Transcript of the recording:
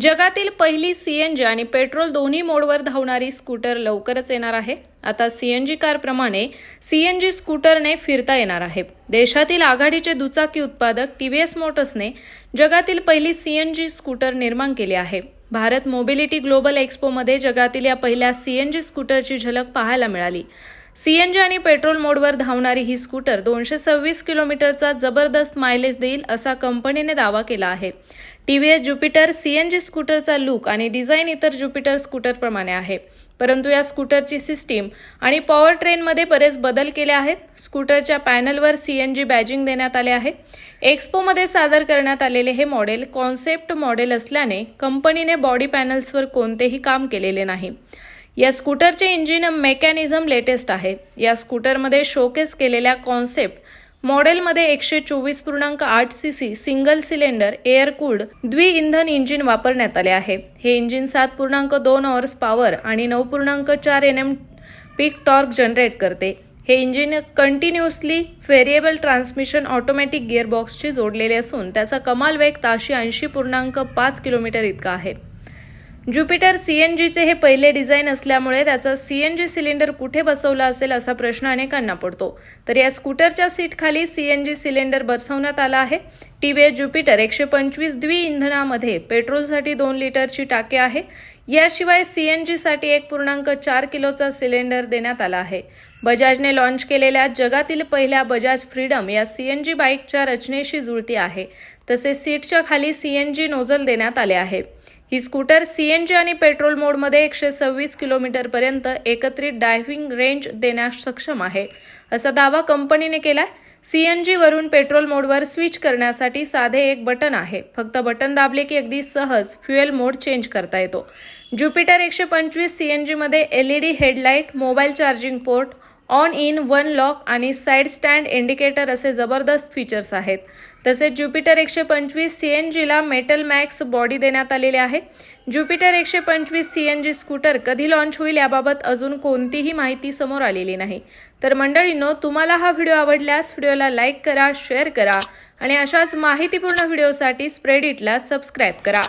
जगातील पहिली C N G आणि पेट्रोल दोन्ही मोडवर धावणारी स्कूटर लवकरच येणार आहे. आता सी एन जी कारप्रमाणे सी एन जी स्कूटरने फिरता येणार आहे. देशातील आघाडीचे दुचाकी उत्पादक टी व्ही एस मोटर्सने जगातील पहिली सी एन जी स्कूटर निर्माण केली आहे. भारत मोबिलिटी ग्लोबल एक्स्पोमध्ये जगातील या पहिल्या सी एन जी स्कूटरची झलक पाहायला मिळाली. सीएनजी आणि पेट्रोल मोडवर धावणारी ही स्कूटर दोनशे सव्वीस किलोमीटरचा जबरदस्त मायलेज देईल असा कंपनीने दावा केला आहे. T V S Jupiter CNG स्कूटरचा look आणि डिझाईन इतर ज्युपिटर स्कूटरप्रमाणे आहे. परंतु या स्कूटरची सिस्टीम आणि पॉवर ट्रेनमध्ये बरेच बदल केले आहेत. स्कूटरच्या पॅनलवर सीएनजी बॅजिंग देण्यात आले आहे. एक्स्पोमध्ये सादर करण्यात आलेले हे मॉडेल कॉन्सेप्ट मॉडेल असल्याने कंपनीने बॉडी पॅनल्सवर कोणतेही काम केलेले नाही. या स्कूटरचे इंजिन मेकॅनिझम लेटेस्ट आहे. या स्कूटरमध्ये शोकेस केलेल्या कॉन्सेप्ट मॉडेलमध्ये एकशे चोवीस पूर्णांक आठ C C single cylinder air cooled द्विइंधन engine वापरण्यात आले आहे. हे इंजिन सात पूर्णांक दोन हॉर्स पॉवर आणि नऊ पूर्णांक चार N M peak torque generate करते. हे engine continuously variable transmission automatic गिअरबॉक्सशी जोडलेले असून त्याचा कमाल वेग ताशी ऐंशी पूर्णांक पाच किलोमीटर इतका आहे. ज्युपिटर सी एन जीचे हे पहिले डिझाईन असल्यामुळे त्याचा सी एन जी सिलेंडर कुठे बसवला असेल असा प्रश्न अनेकांना पडतो. तर या स्कूटरच्या सीटखाली सी एन जी सिलेंडर बसवण्यात आला आहे. टी व्ही ज्युपिटर एकशे पंचवीस द्विइंधनामध्ये पेट्रोलसाठी दोन लिटरची टाकी आहे. याशिवाय सी एन जीसाठी एक पूर्णांक चार किलोचा सिलेंडर देण्यात आला आहे. बजाजने लॉन्च केलेल्या जगातील पहिल्या बजाज फ्रीडम या सी एन जी बाईकच्या रचनेशी जुळती आहे. तसेच सीटच्या खाली सी एन जी नोझल देण्यात आले आहे. ही स्कूटर सी एन जी आणि पेट्रोल मोडमध्ये एकशे सव्वीस किलोमीटरपर्यंत एकत्रित ड्रायव्हिंग रेंज देण्यास सक्षम आहे. असा दावा कंपनीने केलाय. सी एन जीवरून पेट्रोल मोडवर स्विच करण्यासाठी साधे एक बटन आहे. फक्त बटन दाबले की अगदी सहज फ्युएल मोड चेंज करता येतो. ज्युपिटर एकशे पंचवीस सी एन जीमध्ये L E D headlight mobile charging port on in one lock आणि साईड स्टँड इंडिकेटर असे जबरदस्त फीचर्स आहेत. तसेच ज्युपिटर एकशे पंचवीस सी एन जीला मेटल मॅक्स बॉडी देण्यात आलेली आहे. ज्युपिटर एकशे पंचवीस सी एन जी स्कूटर कधी लॉन्च होईल याबाबत अजून कोणतीही माहिती समोर आलेली नाही. तर मंडळींनो तुम्हाला हा व्हिडिओ आवडल्यास व्हिडिओला लाईक करा शेअर करा आणि अशाच माहितीपूर्ण व्हिडिओसाठी स्प्रेडिटला सबस्क्राईब करा.